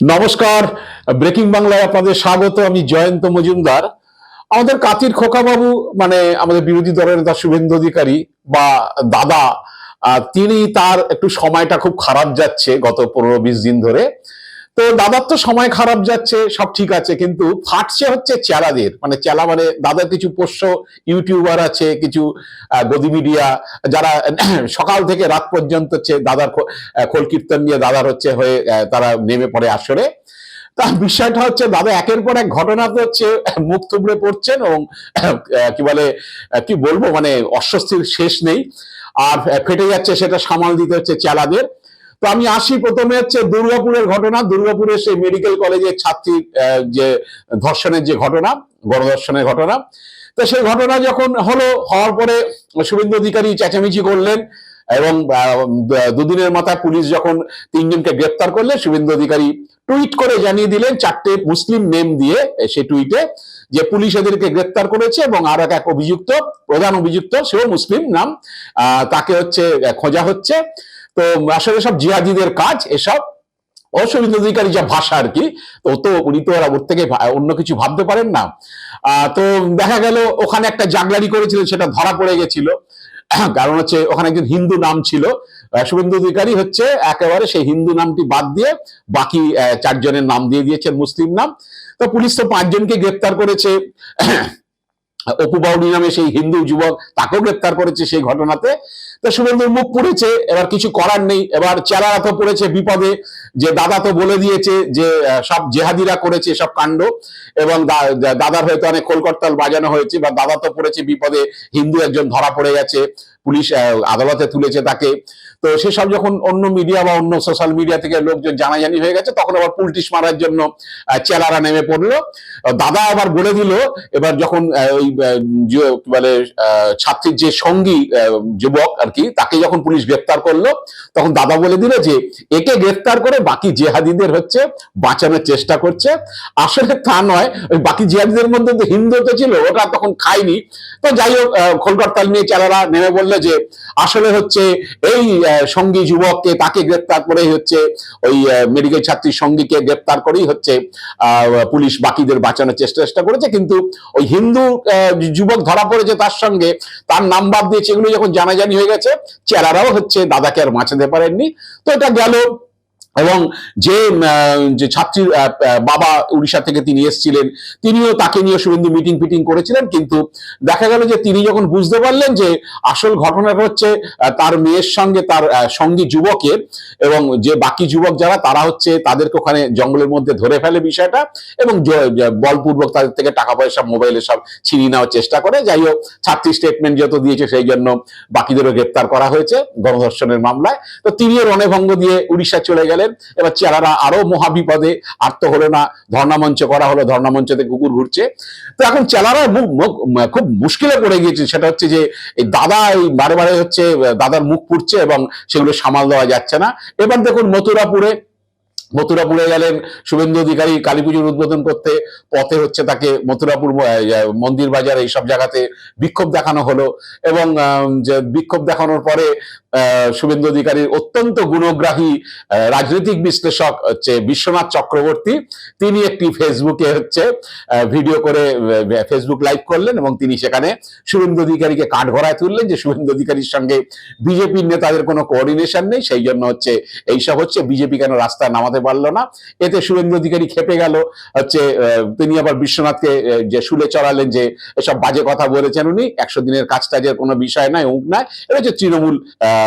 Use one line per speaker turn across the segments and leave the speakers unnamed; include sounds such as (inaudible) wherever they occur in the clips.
নমস্কার। ব্রেকিং বাংলায় আপনাদের স্বাগত। আমি জয়ন্ত মজুমদার। আমাদের কাতির খোকাবাবু মানে আমাদের বিরোধী দলের নেতা শুভেন্দু অধিকারী বা দাদা তিনি তার একটু সময়টা খুব খারাপ যাচ্ছে গত পনেরো বিশ দিন ধরে। তো দাদার তো সময় খারাপ যাচ্ছে, সব ঠিক আছে, কিন্তু ফাটছে হচ্ছে চেলাদের। মানে চেলা মানে দাদার কিছু পোষ্য ইউটিউবার আছে, কিছু গদি মিডিয়া, যারা (clears throat) সকাল থেকে রাত পর্যন্ত হচ্ছে দাদার খোল কীর্তন নিয়ে দাদার হচ্ছে হয়ে তারা নেমে পড়ে আসরে। তা বিষয়টা হচ্ছে দাদা একের পর এক ঘটনা তো হচ্ছে মুখ থুবড়ে পড়ছেন এবং কি বলে কি বলব মানে অস্বস্তির শেষ নেই। আর ফেটে যাচ্ছে সেটা সামাল দিতে হচ্ছে চেলাদের। তো আমি আসি প্রথমে হচ্ছে দুর্গাপুরের ঘটনা, দুর্গাপুরের সেই মেডিকেল কলেজের ছাত্রী যে ধর্ষণের যে ঘটনা, গণধর্ষণের ঘটনা। তো সেই ঘটনা যখন হলো, হওয়ার পরে শুভেন্দু অধিকারী চেঁচামেচি করলেন এবং দুদিনের মাথায় পুলিশ যখন তিনজনকে গ্রেপ্তার করলে, শুভেন্দু অধিকারী টুইট করে জানিয়ে দিলেন চারটে মুসলিম নেম দিয়ে সে টুইটে যে পুলিশ এদেরকে গ্রেপ্তার করেছে এবং আর এক অভিযুক্ত, প্রধান অভিযুক্ত, সেও মুসলিম নাম তাকে হচ্ছে, খোঁজা হচ্ছে। তো আসলে সব জিহাদিদের কাজ এসব। অশুভেন্দু অধিকারী যা ভাষা আর কি, তো তো উনি তো ওর থেকে অন্য কিছু ভাবতে পারেন না। তো দেখা গেল ওখানে একটা জাগলারি করেছিলেন, সেটা ধরা পড়ে গেছিল। (clears throat) কারণ হচ্ছে ওখানে একজন হিন্দু নাম ছিল। শুভেন্দু অধিকারী হচ্ছে একেবারে সেই হিন্দু নামটি বাদ দিয়ে বাকি চারজনের নাম দিয়ে দিয়েছেন মুসলিম নাম। তো পুলিশ তো পাঁচজনকে গ্রেপ্তার করেছে। (clears throat) অপু বাউরি নামে সেই হিন্দু যুবক তাকেও গ্রেপ্তার করেছে সেই ঘটনাতে। তো শুভেন্দুর মুখ পুড়েছে, এবার কিছু করার নেই। এবার চেলারা তো পড়েছে বিপদে, যে দাদা তো বলে দিয়েছে যে সব জেহাদিরা করেছে সব কাণ্ড, এবং দাদার হয়তো অনেক কলকর্তাল বাজানো হয়েছে, বা দাদা তো পড়েছে বিপদে, হিন্দু একজন ধরা পড়ে গেছে, পুলিশ আদালতে তুলেছে তাকে। তো সেসব যখন অন্য মিডিয়া বা অন্য সোশ্যাল মিডিয়া থেকে লোকজন জানাজানি হয়ে গেছে, তখন আবার পুলটিস মারার জন্য চেলারা নেমে পড়ল। দাদা আবার বলে দিল, এবার যখন ওই বলে ছাত্রীর যে সঙ্গী যুবক আর কি, তাকে যখন পুলিশ গ্রেপ্তার করল, তখন দাদা বলে দিল যে, একে গ্রেপ্তার করে বাকি জেহাদিদের হচ্ছে বাঁচানোর চেষ্টা করছে। আসলে তা নয়, ওই বাকি জিহাদিদের মধ্যে তো হিন্দু তো ছিল, ওটা তখন খায়নি। তো যাই হোক খোলকর্তাল নিয়ে চেলারা নেমে বলল যে, আসলে হচ্ছে এই সঙ্গী যুবককে তাকে গ্রেপ্তার করে হচ্ছে ওই মেডিকেল ছাত্রীর সঙ্গীকে গ্রেপ্তার করেই হচ্ছে পুলিশ বাকিদের বাঁচানোর চেষ্টা চেষ্টা করেছে। কিন্তু ওই হিন্দু যুবক ধরা পড়েছে তার সঙ্গে, তার নাম বাদ দিয়েছে, এগুলো যখন জানাজানি হয়ে গেছে চেহারাও হচ্ছে দাদাকে আর বাঁচাতে পারেননি। তো এটা গেল এবং যে যে ছাত্রীর বাবা উড়িষ্যা থেকে তিনি এসেছিলেন, তিনিও তাকে নিয়ে শুভেন্দু মিটিং ফিটিং করেছিলেন, কিন্তু দেখা গেল যে তিনি যখন বুঝতে পারলেন যে আসল ঘটনাটা হচ্ছে তার মেয়ের সঙ্গে তার সঙ্গী যুবকের এবং যে বাকি যুবক যারা, তারা হচ্ছে তাদেরকে ওখানে জঙ্গলের মধ্যে ধরে ফেলে বিষয়টা এবং বলপূর্বক তাদের থেকে টাকা পয়সা মোবাইলে সব ছিনিয়ে নেওয়ার চেষ্টা করে। যাই হোক, ছাত্রী স্টেটমেন্ট যত দিয়েছে, সেই জন্য বাকিদেরও গ্রেপ্তার করা হয়েছে গণধর্ষণের মামলায়। তো তিনিও রণভঙ্গ দিয়ে উড়িষ্যা চলে গেলেন। এবার চেলারা আরও মহাবিপদে আর তো হলো না। ধর্ণামঞ্চ করা হলো ধর্ণামঞ্চতে কুকুর ঘুরছে। তো এখন চেলারা খুব মুশকিলে পড়ে গিয়েছে। সেটা হচ্ছে যে, এই দাদা এই বারে বারে হচ্ছে, দাদার মুখ পুড়ছে এবং সেগুলো সামাল দেওয়া যাচ্ছে না। এবার দেখুন মথুরাপুরে মথুরাপুরে গেলেন শুভেন্দু অধিকারী কালী পুজোর উদ্বোধন করতে। পথে হচ্ছে তাকে মথুরাপুর মন্দির বাজার এইসব জায়গাতে বিক্ষোভ দেখানো হলো। এবং বিক্ষোভ দেখানোর পরে শুভেন্দু অধিকারীর অত্যন্ত গুণগ্রাহী রাজনৈতিক বিশ্লেষক হচ্ছে বিশ্বনাথ চক্রবর্তী। তিনি একটি ফেসবুকে হচ্ছে ভিডিও করে ফেসবুক লাইভ করলেন এবং তিনি সেখানে শুভেন্দু অধিকারীকে কাঠ ঘোড়ায় তুললেন যে শুভেন্দু অধিকারীর সঙ্গে বিজেপির নেতাদের কোনো কোঅর্ডিনেশন নেই। সেই জন্য হচ্ছে এইসব হচ্ছে বিজেপি কেন রাস্তায় নামাতে পারল না? এতে শুভেন্দু অধিকারী খেপে গেল। হচ্ছে তিনি আবার বিশ্বনাথকে যে শুলে চড়ালেন যে এসব বাজে কথা বলেছেন উনি। একশো দিনের কাজ টাজের কোনো বিষয় নয় উঁক নয় এটা হচ্ছে তৃণমূল আহ,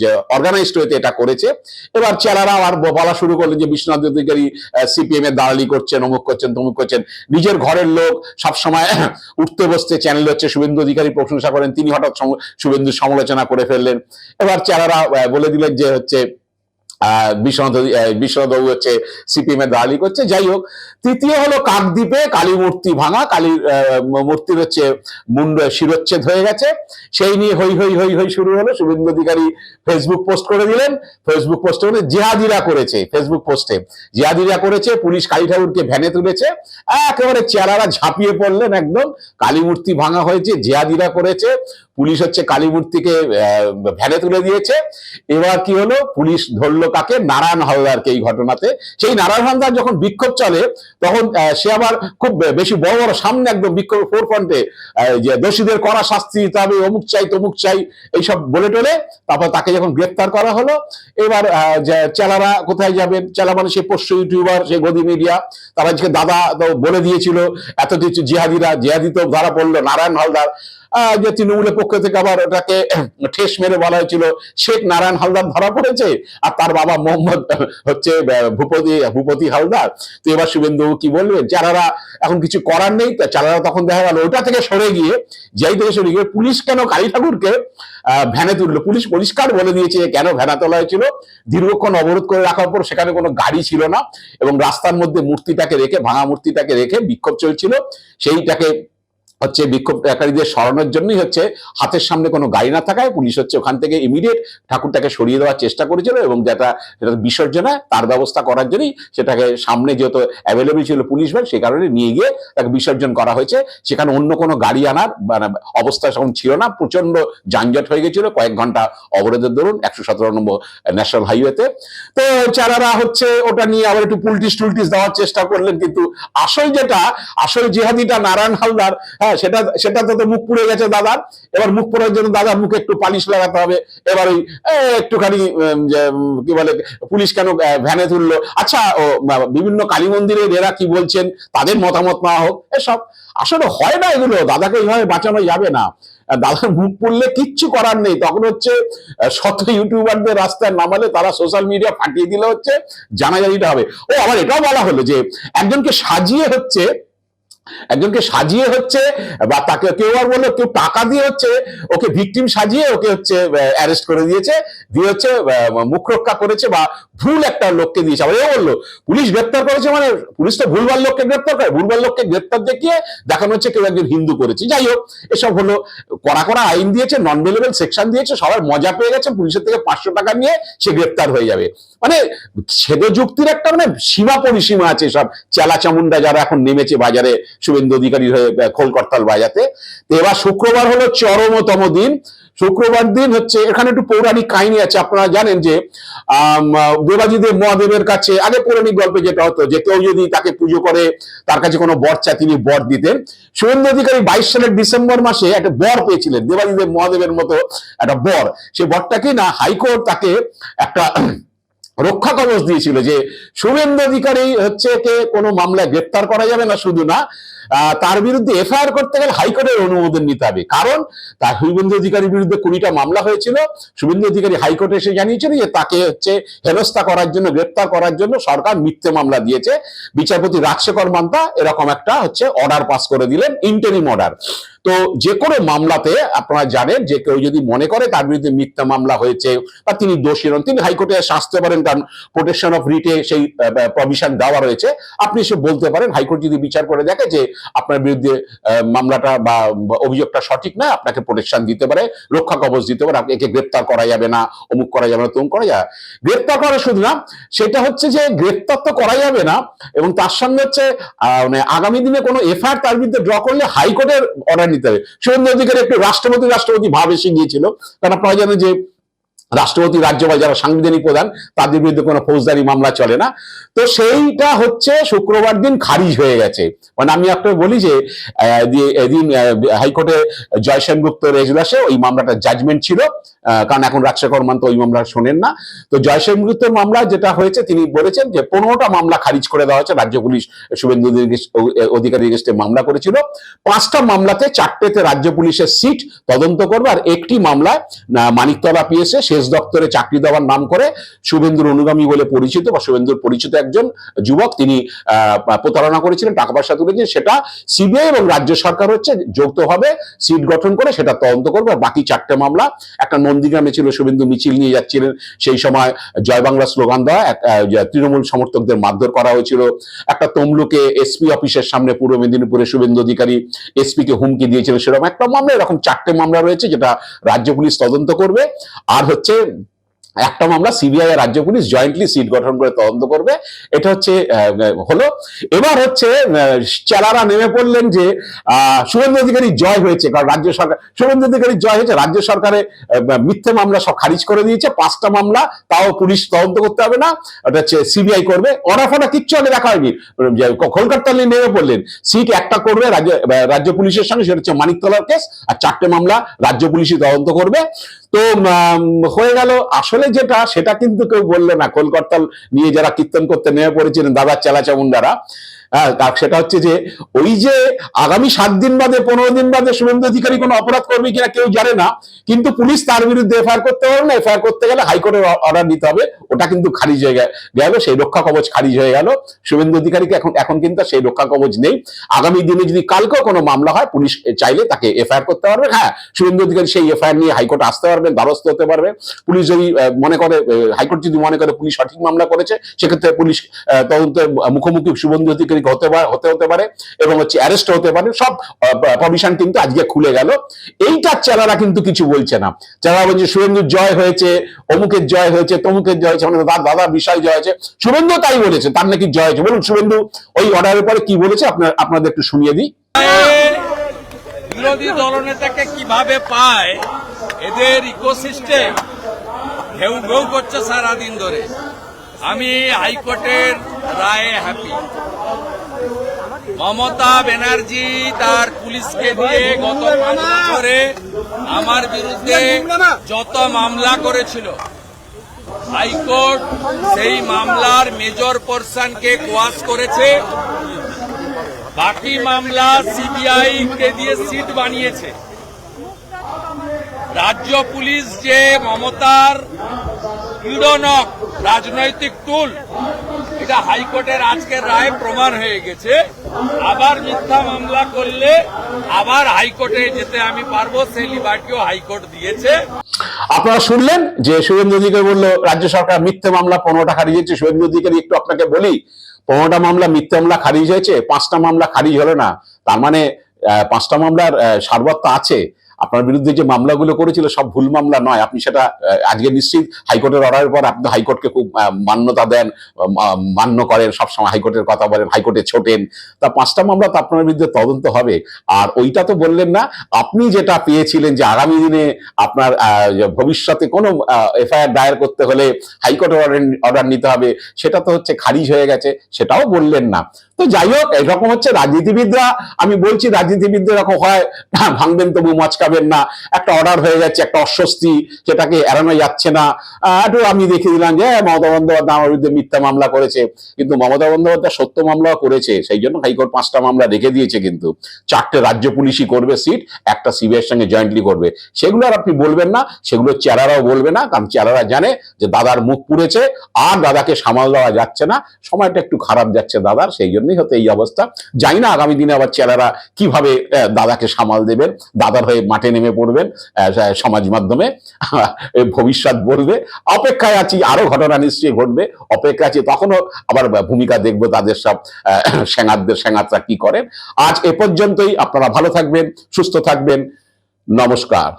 যে অর্গানাইজড হয়েতে এটা করেছে। এবার চেলারা আর বলা শুরু করল যে বিশ্বনাথ অধিকারী সিপিএম এর দালালি করছেন, অমুক করছেন, তমুক করছেন। নিজের ঘরের লোক সবসময় (coughs) উঠতে বসতে চ্যানেল হচ্ছে শুভেন্দু অধিকারী প্রশংসা করেন, তিনি হঠাৎ শুভেন্দু সমালোচনা করে ফেললেন। এবার চেলারা বলে দিলেন যে হচ্ছে বিশ্বনাথ হচ্ছে সিপিএম এর দালালি করছে। যাই হোক তৃতীয় হলো কাকদ্বীপে কালী মূর্তি ভাঙা আহ, মূর্তির হচ্ছে মুন্ড শিরোচ্ছেদ হয়ে গেছে। সেই নিয়ে হই হই হই হই শুরু হলো। শুভেন্দু অধিকারী ফেসবুক পোস্ট করে দিলেন। ফেসবুক পোস্টে করে জেহাদিরা করেছে। ফেসবুক পোস্টে জেহাদিরা করেছে। পুলিশ কালী ঠাকুরকে ভ্যানে তুলেছে। একেবারে চেহারারা ঝাঁপিয়ে পড়লেন একদম। কালী মূর্তি ভাঙা হয়েছে জেহাদিরা করেছে। পুলিশ হচ্ছে কালী মূর্তিকে আহ, ভ্যানে তুলে দিয়েছে। এবার কি হলো? পুলিশ ধরলো কাকে? নারায়ণ হালদারকে এই ঘটনাতে। সেই নারায়ণ হালদার যখন বিক্ষোভ চলে তখন সে আবার খুব বেশি বড় বড় সামনে একদম বিক্ষোভ ফোর ফ্রন্টে যে দোষীদের করা শাস্তি দিতে হবে অমুক চাই তমুক চাই এইসব বলে টলে। তারপর তাকে যখন গ্রেপ্তার করা হলো এবার চেলারা কোথায় যাবেন চেলা মানে সে পোষ্য ইউটিউবার সে গদি মিডিয়া তারা আজকে দাদা তো বলে দিয়েছিল এত কিছু জিহাদিরা জিহাদি তো ধরা পড়ল নারায়ণ হালদার। যে তৃণমূলের পক্ষ থেকে আবার ওটাকে (clears throat) ঠেস মেরে বলা হয়েছিল, শেখ নারায়ণ হালদার ধরা পড়েছে আর তার বাবা মোহাম্মদ (clears throat) হচ্ছে ভূপতি ভূপতি হালদার। তো এবার শুভেন্দু কি বলবেন চারারা এখন কিছু করার নেই চারারা তখন দেখা গেল ওটা থেকে সরে গিয়ে, যাই থেকে সরে গিয়ে পুলিশ কেন কালী ঠাকুরকে ভ্যানে তুললো? পুলিশ পরিষ্কার বলে দিয়েছে কেন ভ্যানা তোলা হয়েছিল? দীর্ঘক্ষণ অবরোধ করে রাখার পর সেখানে কোনো গাড়ি ছিল না এবং রাস্তার মধ্যে মূর্তিটাকে রেখে, ভাঙা মূর্তিটাকে রেখে বিক্ষোভ চলছিল। সেইটাকে হচ্ছে বিক্ষোভকারীদের সরানোর জন্যই হচ্ছে হাতের সামনে কোনো গাড়ি না থাকায় পুলিশ হচ্ছে ওখান থেকে ইমিডিয়েট ঠাকুরটাকে সরিয়ে দেওয়ার চেষ্টা করেছিল এবং যেটা সেটা বিসর্জন, তার ব্যবস্থা করার জন্যই সেটাকে সামনে যেহেতু অ্যাভেলেবেল ছিল পুলিশ ভ্যান সে কারণে নিয়ে গিয়ে তাকে বিসর্জন করা হয়েছে। সেখানে অন্য কোনো গাড়ি আনার মানে অবস্থা তখন ছিল না প্রচণ্ড যানজট হয়ে গেছিল, কয়েক ঘণ্টা অবরোধের দরুন একশো সতেরো নম্বর ন্যাশনাল হাইওয়েতে তো চারারা হচ্ছে ওটা নিয়ে আবার একটু পুলটিস টুলটিস দেওয়ার চেষ্টা করলেন, কিন্তু আসল যেটা, আসল জেহাদিটা নারায়ণ হালদার হ্যাঁ সেটা সেটা তো মুখ পুড়ে গেছে দাদার, এবার মুখ পুড়ার জন্য দাদার মুখে একটু পালিশ লাগাতে হবে, এবার ওই একটুখানি কি বলে, পুলিশ কেন ভ্যানে তুললো? আচ্ছা বিভিন্ন কালী মন্দিরে এরা কি বলছেন, তাদের মতামত না হোক, এসব। আসলে হয় না এগুলো, দাদাকে এইভাবে বাঁচানো যাবে না। দাদার মুখ পুড়লে কিচ্ছু করার নেই, তখন হচ্ছে শত ইউটিউবারদের রাস্তায় নামালে তারা সোশ্যাল মিডিয়া ফাটিয়ে দিলে হচ্ছে, জানাজানিটা হবে। ও, আবার এটাও বলা হলো যে, একজনকে সাজিয়ে হচ্ছে একজনকে সাজিয়ে হচ্ছে, বা তাকে কেউ আর বলল, কেউ টাকা দিয়ে হচ্ছে, ওকে ভিকটিম সাজিয়ে ওকে হচ্ছে অ্যারেস্ট করে দিয়েছে, দিয়ে হচ্ছে মুখ রক্ষা করেছে, বা ভুল একটা লোককে দিয়েছে। আবার এও বলল, পুলিশ গ্রেপ্তার করেছে মানে পুলিশ তো ভুলভাল লোককে গ্রেপ্তার করে ভুলভাল লোককে গ্রেপ্তার দেখিয়ে দেখানো হচ্ছে কেউ একজন হিন্দু করেছে। যাই হোক, এসব হলো, কড়া কড়া আইন দিয়েছে নন ভেলেবল সেকশন দিয়েছে সবার মজা পেয়ে গেছে, পুলিশের থেকে পাঁচশো টাকা নিয়ে সে গ্রেপ্তার হয়ে যাবে। মানে ছেদ যুক্তির একটা মানে সীমা পরিসীমা আছে সব, চেলা চামুন্ডা যারা এখন নেমেছে বাজারে শুভেন্দু অধিকারী হয়ে খোলকর্তাল বাজাতে তো এবার শুক্রবার হলো চরমতম দিন। শুক্রবার দিন হচ্ছে, এখানে একটু পৌরাণিক কাহিনী আছে, আপনারা জানেন যে দেবাজিদেব মহাদেবের কাছে, আগে পৌরাণিক গল্পে যেটা হতো, যে কেউ যদি তাকে পুজো করে, তার কাছে কোনো বর চায়, তিনি বর দিতেন। শুভেন্দু অধিকারী বাইশ সালের ডিসেম্বর মাসে একটা বর পেয়েছিলেন দেবাজিদেব মহাদেবের মতো একটা বর। সেই বরটাকে না, হাইকোর্ট তাকে একটা রক্ষা কবচ দিয়েছিল যে শুভেন্দু অধিকারী হচ্ছে কে? কোনো মামলায় গ্রেপ্তার করা যাবে না শুধু না তার বিরুদ্ধে এফআইআর করতে গেলে হাইকোর্টের অনুমোদন নিতে হবে। কারণ তার শুভেন্দু অধিকারীর বিরুদ্ধে কুড়িটা মামলা হয়েছিল। শুভেন্দু অধিকারী হাইকোর্টে এসে জানিয়েছিল যে তাকে হচ্ছে হেনস্থা করার জন্য, গ্রেপ্তার করার জন্য সরকার মিথ্যে মামলা দিয়েছে। বিচারপতি রাজশেখর মান্তা এরকম একটা হচ্ছে অর্ডার পাস করে দিলেন ইন্টারিম অর্ডার তো যে কোনো মামলাতে আপনারা জানেন যে কেউ যদি মনে করে তার বিরুদ্ধে মিথ্যা মামলা হয়েছে বা তিনি দোষী নন, তিনি হাইকোর্টে আসতে পারেন কারণ প্রোটেকশন অফ রিটে সেই প্রভিশন দেওয়া রয়েছে। আপনি এসে বলতে পারেন, হাইকোর্ট যদি বিচার করে দেখে যে আপনার বিরুদ্ধে মামলাটা বা অভিযোগটা সঠিক নয়, আপনাকে প্রোটেকশন দিতে পারে, রক্ষা কবচ দিতে পারে আপনি একে গ্রেপ্তার করা যাবে না, অমুক করা যাবে না, তমুক করা যাবে গ্রেপ্তার করা শুধু না, সেটা হচ্ছে যে গ্রেপ্তার তো করা যাবে না, এবং তার সঙ্গে হচ্ছে মানে আগামী দিনে কোনো এফআইআর তার বিরুদ্ধে ড্র করলে হাইকোর্টের অর্ডার নিতে হবে। শুভেন্দু অধিকারী একটু রাষ্ট্রপতি রাষ্ট্রপতি ভাব এসে গিয়েছিল কারণ আপনারা জানেন যে রাষ্ট্রপতি রাজ্যপাল যারা সাংবিধানিক প্রধান তাদের বিরুদ্ধে কোনো ফৌজদারি মামলা চলে না। তো সেইটা হচ্ছে শুক্রবার দিন খারিজ হয়ে গেছে। মানে আমি আপনাকে বলি যে এদিন হাইকোর্টে জয় সেনগুপ্তর এজলাসে ওই মামলাটার জাজমেন্ট ছিল। কারণ এখন রাজশেখর তো ওই মামলা শোনেন না। তো জয় সেনগুপ্তর মামলা যেটা হয়েছে তিনি বলেছেন যে পনেরোটা মামলা খারিজ করে দেওয়া হয়েছে। রাজ্য পুলিশ শুভেন্দু অধিকারী- এগেস্টে মামলা করেছিল। পাঁচটা মামলাতে চারটেতে রাজ্য পুলিশের সিট তদন্ত করবে। আর একটি মামলায় আহ, মানিকতলা পিএসএ শেষ দপ্তরে চাকরি দেওয়ার নাম করে শুভেন্দুর অনুগামী বলে পরিচিত বা শুভেন্দুর পরিচিত একজন যুবক তিনি প্রতারণা করেছিলেন, টাকা পয়সা তুলেছেন সেটা সিবিআই এবং রাজ্য সরকার হচ্ছে যৌথভাবে সিট গঠন করে সেটা তদন্ত করবে। বাকি চারটে মামলা, একটা নন্দীগ্রামে ছিল, শুভেন্দু মিছিল নিয়ে যাচ্ছিলেন, সেই সময় জয় বাংলা স্লোগান দেওয়া তৃণমূল সমর্থকদের মারধর করা হয়েছিল। একটা তমলুকে এসপি অফিসের সামনে পূর্ব মেদিনীপুরে শুভেন্দু অধিকারী এসপি কে হুমকি দিয়েছিল সেরকম একটা মামলা, এরকম চারটে মামলা রয়েছে, যেটা রাজ্য পুলিশ তদন্ত করবে। আর হচ্ছে একটা মামলা সিবিআই রাজ্য পুলিশ জয়েন্টলি সিট গঠন করে তদন্ত করবে। এটা হচ্ছে হলো। এবার হচ্ছে চেলারা নেমে পড়লেন যে শুভেন্দু অধিকারী জয় হয়েছে, কারণ রাজ্য সরকার, শুভেন্দু অধিকারী জয় হয়েছে, রাজ্য সরকারে মিথ্যে মামলা সব খারিজ করে দিয়েছে, পাঁচটা মামলা তাও পুলিশ তদন্ত করতে হবে না ওটা হচ্ছে সিবিআই করবে। অনাফনা কিচ্ছু আগে দেখা হয়নি। কলকাতা নেমে পড়লেন, সিট একটা করবে, রাজ্য রাজ্য পুলিশের সঙ্গে, সেটা হচ্ছে মানিকতলার কেস আর চারটে মামলা রাজ্য পুলিশই তদন্ত করবে। তো হয়ে গেল। আসলে যেটা, সেটা কিন্তু কেউ বললে না। কলকাতা নিয়ে যারা কীর্তন করতে নেমে পড়েছিলেন, দাদার চেলা চামুন্ডারা সেটা হচ্ছে যে ওই যে আগামী সাত দিন বাদে পনেরো দিন বাদে শুভেন্দু অধিকারী কোনো অপরাধ করবে কিনা কেউ জানে না কিন্তু পুলিশ তার বিরুদ্ধে এফআইআর করতে পারবে না। এফআইআর করতে গেলে হাইকোর্টের অর্ডার নিতে হবে। ওটা কিন্তু খারিজ হয়ে গেল সেই রক্ষা কবচ খারিজ হয়ে গেল। শুভেন্দু অধিকারীকে এখন এখন কিন্তু সেই রক্ষা কবচ নেই। আগামী দিনে যদি কালকেও কোনো মামলা হয় পুলিশ চাইলে তাকে এফআইআর করতে পারবে। হ্যাঁ শুভেন্দু অধিকারী সেই এফআইআর নিয়ে হাইকোর্টে আসতে পারবে দ্বারস্থ হতে পারবে। পুলিশ যদি মনে করে হাইকোর্ট যদি মনে করে পুলিশ সঠিক মামলা করেছে সেক্ষেত্রে পুলিশ আহ, তদন্তে মুখোমুখি শুভেন্দু অধিকারীকে হতে হতে হতে পারে এবং হচ্ছে অ্যারেস্ট হতে পারে, সব পারমিশন কিন্তু আজকে খুলে গেল। এইটার চেলারা কিন্তু কিছু বলছে না। যারা বলছে, শুভেন্দুর জয় হয়েছে, অমুকের জয় হয়েছে, তমুকের জয় হয়েছে মানে তার দাদা বিষয় জয় হয়েছে। শুভেন্দু তাই বলেছে, তার নাকি জয় হয়েছে। বলুন শুভেন্দু, ওই অর্ডারের পরে কি বলেছে? আপনার, আপনাদের একটু শুনিয়ে দিই।
বিরোধী দলনেতাকে কীভাবে পায়? এদের ইকোসিস্টেম ঘেউ ঘেউ করছে সারাদিন ধরে। আমি হাইকোর্টের রায়ে হ্যাপি মমতা ব্যানার্জি তার পুলিশকে দিয়ে গত বছরে আমার বিরুদ্ধে যত মামলা করেছিল, হাইকোর্ট সেই মামলার মেজর পোর্শনকে কোয়াশ করেছে। বাকি মামলা সিবিআই কে দিয়ে সিট বানিয়েছে। রাজ্য পুলিশ যে মমতার পীড়নক রাজনৈতিক টুল এটা হাইকোর্টের আজকের রায় প্রমাণ হয়ে গেছে। আবার মিথ্যা মামলা করলে আবার হাইকোর্টে যেতে আমি পারব সেই লিবার্টিও হাইকোর্ট দিয়েছে।
আপনারা শুনলেন যে শুভেন্দু অধিকারী বলল রাজ্য সরকার মিথ্যে মামলা পনেরোটা খারিজ হয়েছে। শুভেন্দু অধিকারী একটু আপনাকে বলি পনেরোটা মামলা মিথ্যে মামলা খারিজ হয়েছে পাঁচটা মামলা খারিজ হলো না। তার মানে পাঁচটা মামলার আহ, সারবত্তা আছে। আপনার বিরুদ্ধে যে মামলাগুলো করেছিল, সব ভুল মামলা নয়। আপনি সেটা আজকে নিশ্চিত হাইকোর্টের অর্ডারের পর আপনি হাইকোর্টকে খুব মান্যতা দেন মান্য করেন, সবসময় হাইকোর্টের কথা বলেন, হাইকোর্টে ছোটেন। তা পাঁচটা মামলা তো আপনার বিরুদ্ধে তদন্ত হবে। আর ওইটা তো বললেন না, আপনি যেটা পেয়েছিলেন যে আগামী দিনে আপনার ভবিষ্যতে কোনো এফআইআর দায়ের করতে হলে হাইকোর্টের অর্ডার নিতে হবে, সেটা তো হচ্ছে খারিজ হয়ে গেছে, সেটাও বললেন না। তো যাই হোক এরকম হচ্ছে রাজনীতিবিদরা আমি বলছি রাজনীতিবিদরা এরকম হয় হ্যাঁ, ভাঙবেন তবু মচকাবেন না। একটা অর্ডার হয়ে যাচ্ছে একটা অস্বস্তি সেটাকে এড়ানো যাচ্ছে না। একটু আমি দেখে দিলাম যে হ্যাঁ, মমতা বন্দ্যোপাধ্যায় আমার বিরুদ্ধে মিথ্যা মামলা করেছে। কিন্তু মমতা বন্দ্যোপাধ্যায় সত্য মামলাও করেছে সেই জন্য হাইকোর্ট পাঁচটা মামলা রেখে দিয়েছে কিন্তু। চারটে রাজ্য পুলিশই করবে সিট একটা সিবিআই সঙ্গে জয়েন্টলি করবে। সেগুলো আর আপনি বলবেন না সেগুলো চেরারাও বলবে না কারণ চেরারা জানে যে দাদার মুখ পুড়েছে আর দাদাকে সামাল দেওয়া যাচ্ছে না। সময়টা একটু খারাপ যাচ্ছে দাদার সেই জন্যই হয়তো এই অবস্থা। জানি না আগামী দিনে আবার চেলারা কীভাবে দাদাকে সামাল দেবেন, দাদার হয়ে মাঠে নেমে পড়বেন সমাজ মাধ্যমে ভবিষ্যৎ বলবে। অপেক্ষায় আছি, আরও ঘটনা নিশ্চয়ই ঘটবে। অপেক্ষা আছে, তখনও আবার ভূমিকা দেখব তাদের সব সেনারদের সেনাররা কি করেন। আজ এ পর্যন্তই, আপনারা ভালো থাকবেন, সুস্থ থাকবেন। নমস্কার।